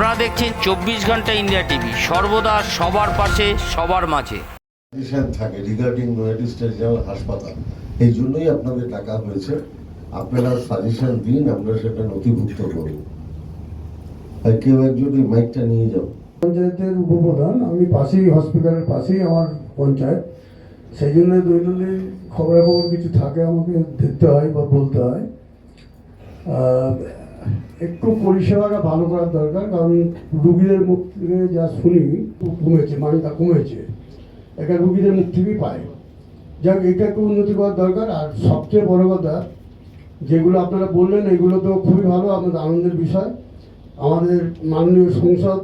আপনারা দেখছেন চব্বিশ ঘণ্টা ইন্ডিয়া টিভি। সর্বদা সবার পাশে সবার মাঝে। থাকে রিগার্ডিং নয়াটি স্টেট হাসপাতাল। এই জন্যই আপনাদের টাকা হয়েছে। আপনারা সাজেশন দিন আমরা সেটা নথিভুক্ত করব। আর কেউ একজন ওই মাইকটা নিয়ে যাও। পঞ্চায়েতের উপপ্রধান আমি পাশেই হসপিটালের পাশেই আমার পঞ্চায়েত। সেই জন্য দৈনন্দিন খবরাখবর কিছু থাকে আমাকে দেখতে হয় বা বলতে হয়। একটু পরিষেবাটা ভালো করার দরকার, কারণ রুগীদের মুখ থেকে যা শুনি কমেছে, মানটা কমেছে। এটা রুগীদের মুখ থেকেই পায়। যাক, এটা একটু উন্নতি করার দরকার, আর সবচেয়ে বড় কথা, যেগুলো আপনারা বললেন, এগুলো তো খুবই ভালো আপনাদের আনন্দের বিষয়। আমাদের মাননীয় সংসদ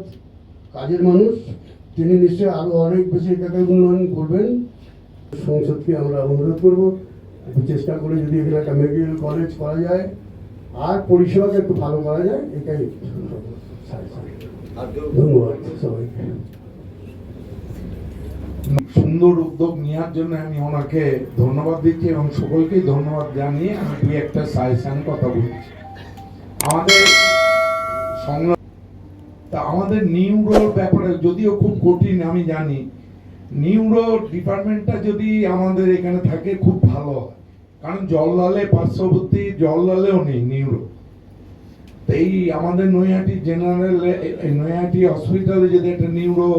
কাজের মানুষ, তিনি নিশ্চয়ই আরও অনেক বেশি এটাকে উন্নয়ন করবেন। সংসদকে আমরা অনুরোধ করব চেষ্টা করে যদি এখানে একটা মেডিকেল কলেজ করা যায়। আর পরিষেবাকে একটু ভালো করা যায় এটাই ধন্যবাদ সবাইকে। সুন্দর উদ্যোগ নেওয়ার জন্য আমি ওনাকে ধন্যবাদ দিচ্ছি এবং সকলকেই ধন্যবাদ জানিয়ে আমি দুই একটা সাজেশন কথা বলছি। আমাদের তা আমাদের নিউরোর ব্যাপারে যদিও খুব কঠিন আমি জানি। নিউরো ডিপার্টমেন্টটা যদি আমাদের এখানে থাকে খুব ভালো হয়। কারণ জল জললালে পার্শ্ববর্তী জললালেও নেই নিউরো এই আমাদের নৈহাটি জেনারেল নৈহাটি হসপিটালে যদি একটা নিউরো,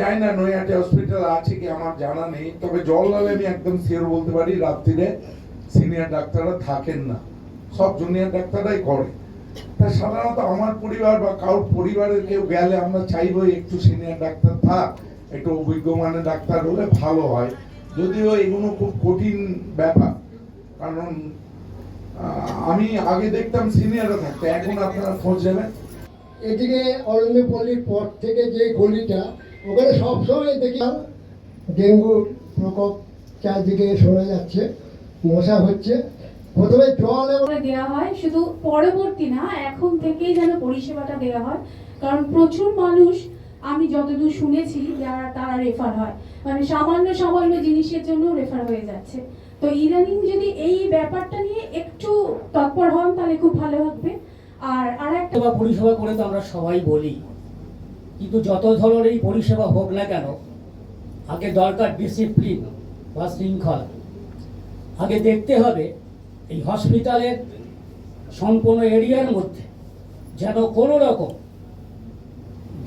জানি না নৈহাটি হসপিটাল আছে কি আমার জানা নেই, তবে জললালে আমি একদম শিওর বলতে পারি, রাত্রিরে সিনিয়র ডাক্তাররা থাকেন না। সব জুনিয়র ডাক্তাররাই করে। তা সাধারণত আমার পরিবার বা কারোর পরিবারের কেউ গেলে আমরা চাইব একটু সিনিয়র ডাক্তার থাক, একটু অভিজ্ঞ মানের ডাক্তার হলে ভালো হয়। যদিও এগুলো খুব কঠিন ব্যাপার। কারণ আমি আগে দেখতাম সিনিয়ররা থাকতো এখন আপনারা খোঁজ নেবেন। এদিকে অরণ্যপল্লির পর থেকে যে গলিটা ওখানে সবসময় দেখি ডেঙ্গু প্রকোপ চারদিকে শোনা যাচ্ছে মশা হচ্ছে। প্রথমে জল দেওয়া হয় শুধু পরবর্তী না এখন থেকেই যেন পরিষেবাটা দেওয়া হয়। কারণ প্রচুর মানুষ আমি যতদূর শুনেছি যারা তারা রেফার হয়। মানে সামান্য সামান্য জিনিসের জন্য রেফার হয়ে যাচ্ছে। তো ইদানিং যদি এই ব্যাপারটা নিয়ে একটু তৎপর হন, তাহলে খুব ভালো হবে। আর আর একটা পরিষেবা করে তো আমরা সবাই বলি, কিন্তু যত ধরনেরই পরিষেবা হোক না কেন, আগে দরকার ডিসিপ্লিন বা শৃঙ্খলা। আগে দেখতে হবে এই হসপিটালের সম্পূর্ণ এরিয়ার মধ্যে যেন কোনো রকম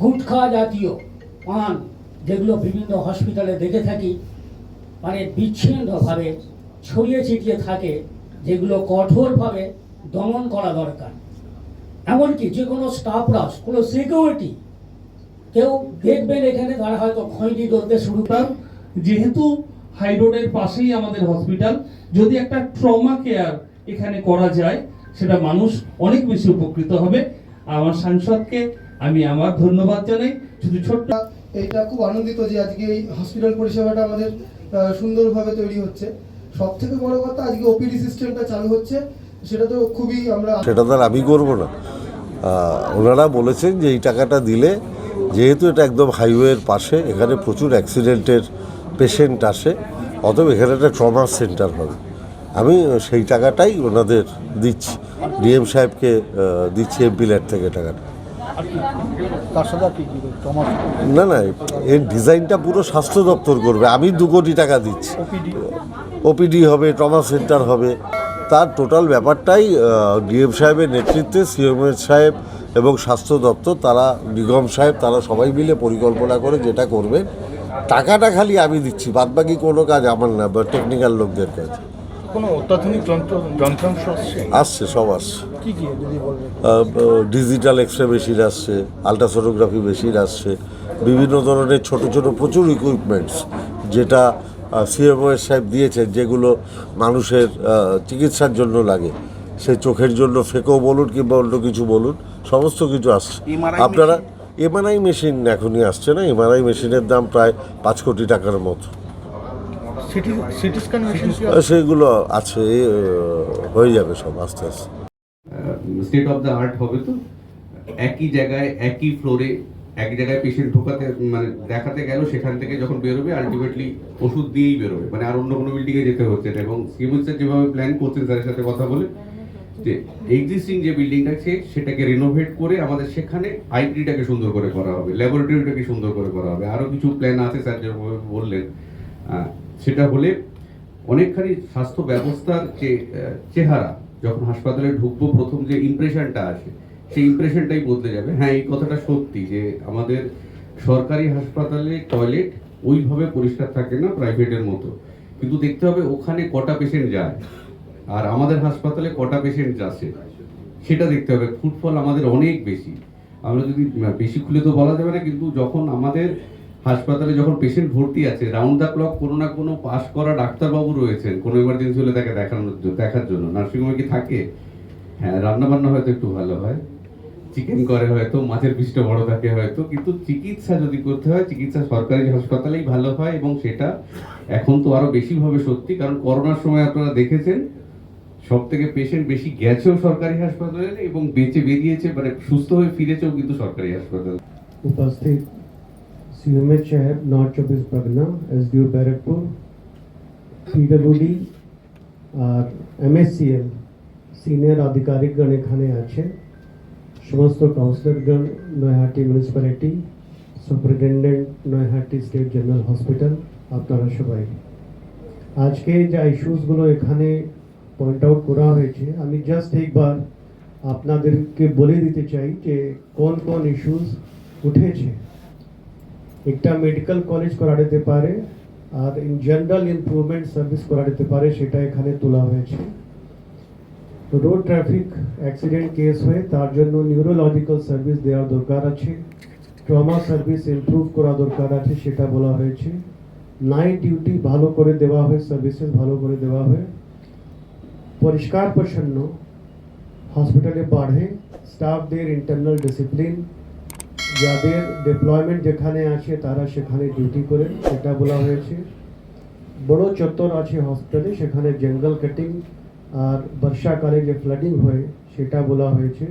গুটখা জাতীয় পান যেগুলো বিভিন্ন হসপিটালে দেখে থাকি মানে বিচ্ছিন্নভাবে ছড়িয়ে ছিটিয়ে থাকে যেগুলো কঠোরভাবে দমন করা দরকার। এমনকি যে কোনো স্টাফরা কোনো সিকিউরিটি কেউ দেখবেন এখানে তারা হয়তো খৈনি ধরতে শুরু হসপিটাল যেহেতু হাই রোডের পাশেই আমাদের হসপিটাল যদি একটা ট্রমা কেয়ার এখানে করা যায় সেটা মানুষ অনেক বেশি উপকৃত হবে। আমার সাংসদকে আমি আমার ধন্যবাদ জানাই। শুধু ছোট্ট এইটা খুব আনন্দিত যে আজকে এই হসপিটাল পরিষেবাটা আমাদের আহ, সুন্দরভাবে তৈরি হচ্ছে। সব থেকে বড় কথা আজকে ওপিডি সিস্টেমটা চালু হচ্ছে, সেটা তো খুবই আমরা সেটা তো আমি করব না। ওনারা বলেছেন যে এই টাকাটা দিলে, যেহেতু এটা একদম হাইওয়ের পাশে, এখানে প্রচুর অ্যাক্সিডেন্টের পেশেন্ট আসে, অতএব এখানে একটা ট্রমা সেন্টার হবে। আমি সেই টাকাটাই ওনাদের দিচ্ছি। ডিএম সাহেবকে দিচ্ছি এমপি ল্যাট থেকে টাকাটা। না না এর ডিজাইনটা পুরো স্বাস্থ্য দপ্তর করবে। আমি দু কোটি টাকা দিচ্ছি। ওপিডি হবে ট্রমা সেন্টার হবে। তার টোটাল ব্যাপারটাই ডিএম সাহেবের নেতৃত্বে সিএমএস সাহেব এবং স্বাস্থ্য দপ্তর তারা নিগম সাহেব তারা সবাই মিলে পরিকল্পনা করে যেটা করবে। টাকাটা খালি আমি দিচ্ছি বাদবাকি কোনো কাজ আমার না বা টেকনিক্যাল লোকদের কাজ কোনো অত্যাধুনিক যন্ত্র যন্ত্রাংশ আসছে সব আসছে। ডিজিটাল এক্স রে মেশিন আসছে আলট্রাসোনোগ্রাফি মেশিন আসছে বিভিন্ন ধরনের ছোট ছোট প্রচুর ইকুইপমেন্টস যেটা সিএমওএস সাহেব দিয়েছেন যেগুলো মানুষের চিকিৎসার জন্য লাগে। সে চোখের জন্য ফেকো বলুন কিংবা অন্য কিছু বলুন সমস্ত কিছু আসছে। আপনারা এমআরআই মেশিন এখনই আসছে না? এমআরআই মেশিনের দাম প্রায় পাঁচ কোটি টাকার মতো। সেগুলো আছে হয়ে যাবে সব আস্তে আস্তে। স্টেট অফ দ্য আর্ট হবে তো? একই জায়গায়, একই ফ্লোরে এক জায়গায় পেশেন্ট ঢোকাতে মানে দেখাতে গেল, সেখান থেকে যখন বেরোবে আলটিমেটলি ওষুধ দিয়েই বেরোবে। মানে আর অন্য কোনো বিল্ডিংয়ে যেতে হচ্ছে না। এবং সিএমএস স্যার যেভাবে প্ল্যান করছেন স্যারের সাথে কথা বলে, যে এক্সিস্টিং যে বিল্ডিংটা আছে, সেটাকে রিনোভেট করে আমাদের সেখানে আইটিটাকে সুন্দর করে করা হবে ল্যাবরেটরিটাকে সুন্দর করে করা হবে। আরও কিছু প্ল্যান আছে স্যার যেভাবে বললেন। সেটা হলে অনেকখানি স্বাস্থ্য ব্যবস্থার যে চেহারা যখন হাসপাতালে ঢুকবো, প্রথম যে ইমপ্রেশনটা আসে, সেই ইমপ্রেশনটাই বদলে যাবে। হ্যাঁ এই কথাটা সত্যি যে আমাদের সরকারি হাসপাতালে টয়লেট ওইভাবে পরিষ্কার থাকে না প্রাইভেটের মতো। কিন্তু দেখতে হবে ওখানে কটা পেশেন্ট যায়। আর আমাদের হাসপাতালে কটা পেশেন্ট যাচ্ছে, সেটা দেখতে হবে। ফুটফল আমাদের অনেক বেশি। আমরা যদি, বেশি খুলে তো বলা যাবে না, কিন্তু যখন আমাদের হাসপাতালে যখন পেশেন্ট ভর্তি আছে রাউন্ড দ্য ক্লক কোনো না কোনো পাস করা ডাক্তারবাবু রয়েছেন। কোনো এমার্জেন্সি হলে তাকে দেখানোর দেখার জন্য। নার্সিংহোমে কি থাকে? হ্যাঁ রান্নাবান্না হয়তো একটু ভালো হয়। চিকেন করে হয়তো, মাছের পিসটা বড় থাকে হয়তো। কিন্তু চিকিৎসা যদি করতে হয়, চিকিৎসা সরকারি হাসপাতালেই ভালো হয় এবং সেটা এখন তো আরও বেশিভাবে সত্যি। কারণ করোনার সময় আপনারা দেখেছেন সব থেকে পেশেন্ট বেশি গেছেও সরকারি হাসপাতালে এবং বেঁচে বেরিয়েছে মানে সুস্থ হয়ে ফিরেছেও কিন্তু সরকারি হাসপাতালে। উপস্থিত सीएमएच शहर नॉर्थ चौबीस Pargana S D Barrackpore PWD আর এমএসসিএল সিনিয়র আধিকারিকগণ এখানে আছে সমস্ত কাউন্সিলরগণ Naihati municipality superintendent Naihati state general hospital আপনারা সবাই আজকে যা ইস্যুসগুলো এখানে পয়েন্ট আউট করা হয়েছে আমি জাস্ট একবার আপনাদেরকে বলে দিতে চাই যে কোন কোন ইস্যুস উঠেছে একটা মেডিকেল কলেজ করা যেতে পারে আর ইন জেনারেল ইমপ্রুভমেন্ট সার্ভিস করা যেতে পারে সেটা এখানে তোলা হয়েছে রোড ট্রাফিক অ্যাক্সিডেন্ট কেস হয়ে তার জন্য নিউরোলজিক্যাল সার্ভিস দেওয়ার দরকার আছে ট্রমা সার্ভিস ইমপ্রুভ করা দরকার আছে সেটা বলা হয়েছে নাইট ডিউটি ভালো করে দেওয়া হয় সার্ভিসেস ভালো করে দেওয়া হয় পরিষ্কার পরিচ্ছন্ন হসপিটালে বাড়ে স্টাফদের ইন্টারনাল ডিসিপ্লিন যাদের ডিপ্লয়মেন্ট যেখানে আছে, তারা সেখানে ডিউটি করে সেটা বলা হয়েছে। বড় চত্বর আছে হসপিটালে সেখানে জঙ্গল কাটিং আর বর্ষাকালে যে ফ্লাডিং হয়, সেটা বলা হয়েছে।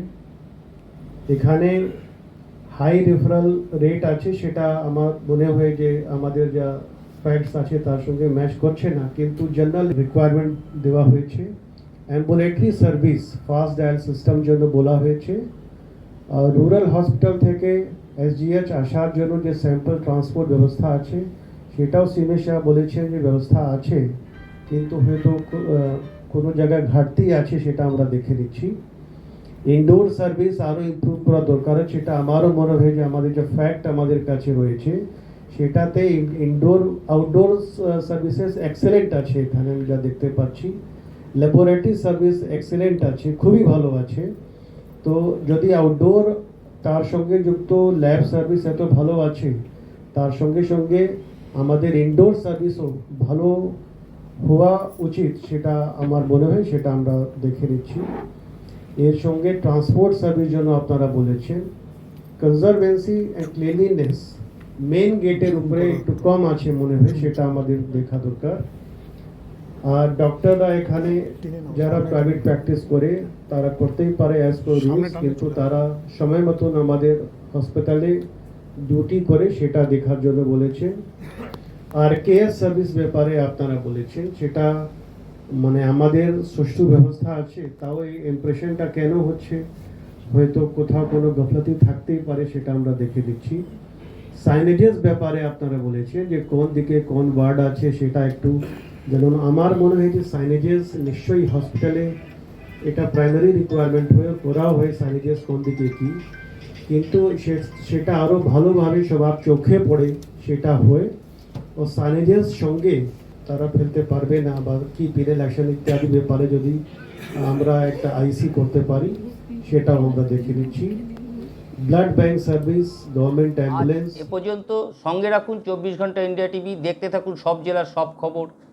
এখানে হাই রেফারাল রেট আছে, সেটা আমার মনে হয় যে আমাদের যা ফ্যাক্টস আছে, তার সঙ্গে ম্যাচ করছে না। কিন্তু জেনারেল রিকোয়ারমেন্ট দেওয়া হয়েছে। Ambulatory service fast dial system জন্য বলা হয়েছে। রুরাল হসপিটাল থেকে এসজিএচ আসার জন্য যে স্যাম্পল ট্রান্সপোর্ট ব্যবস্থা আছে, সেটাও সিমে শাহ বলেছেন যে ব্যবস্থা আছে, কিন্তু হয়তো কোনো জায়গায় ঘাটতি আছে সেটা আমরা দেখে নিচ্ছি। ইনডোর সার্ভিস আরও ইমপ্রুভ করা দরকার সেটা আমারও মনে হয় যে আমাদের যে ফ্যাক্ট আমাদের কাছে রয়েছে, সেটাতে ইনডোর আউটডোর সার্ভিসেস এক্সেলেন্ট আছে এখানে, আমি যা দেখতে পাচ্ছি। ল্যাবরেটরি সার্ভিস এক্সেলেন্ট আছে, খুবই ভালো আছে। তো যদি আউটডোর তার সঙ্গে যুক্ত ল্যাব সার্ভিস এত ভালো আছে, তার সঙ্গে সঙ্গে আমাদের ইনডোর সার্ভিসও ভালো হওয়া উচিত সেটা আমার মনে হয়, সেটা আমরা দেখে নিচ্ছি। এর সঙ্গে ট্রান্সপোর্ট সার্ভিস জন্য আপনারা বলেছেন। কনজারভেন্সি অ্যান্ড ক্লিনলিনেস মেন গেটের উপরে একটু কম আছে মনে হয়, সেটা আমাদের দেখা দরকার। আর ডক্টররা এখানে যারা প্রাইভেট প্র্যাকটিস করে তারা করতেই পারে অ্যাজ পার রুলস কিন্তু তারা সময় মতন আমাদের হসপিটালে ডিউটি করে সেটা দেখার জন্য বলেছেন আর কেয়ার সার্ভিস ব্যাপারে আপনারা বলেছেন সেটা মানে আমাদের সুষ্ঠু ব্যবস্থা আছে তাও এই ইমপ্রেশনটা কেন হচ্ছে? হয়তো কোথাও কোনো গফলতি থাকতেই পারে সেটা আমরা দেখে দিচ্ছি। সাইনেজেস ব্যাপারে আপনারা বলেছেন যে কোন দিকে কোন ওয়ার্ড আছে সেটা একটু যেমন আমার মনে হয় যে সাইনেজেস নিশ্চয়ই হসপিটালে এটা প্রাইমারি রিকোয়ারমেন্ট হয়ে করাও হয় সাইনেজেস কোন দিকে কি। কিন্তু সেটা আরও ভালোভাবে সবার চোখে পড়ে সেটা হয় ও সাইনেজেস সঙ্গে তারা ফেলতে পারবে না বা কি পিনেল অ্যাকশন ইত্যাদি ব্যাপারে যদি আমরা একটা আইসি করতে পারি সেটাও আমরা দেখে নিচ্ছি। Blood bank service government ambulance এ পর্যন্ত সঙ্গে রাখুন চব্বিশ ঘণ্টা ইন্ডিয়া টিভি দেখতে থাকুন সব জেলার সব খবর।